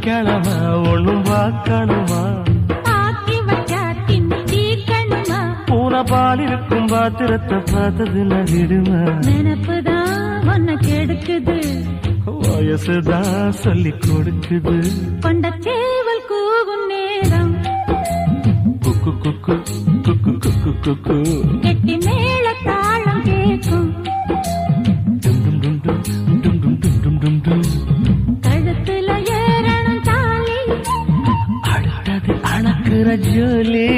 கிழமை ஒண்ணும் பார்க்கணுமா? பால் இருக்கும் பாத்திரத்தை பார்த்தது நகிடுமா நினப்புதான் உன்னை கெடுக்குது. வயசுதான் சொல்லி கொடுக்குது. கொண்ட சேவல் கூவும் நேரம். குக்கு குக்கு குக்கு குக்கு குக்கு. रजले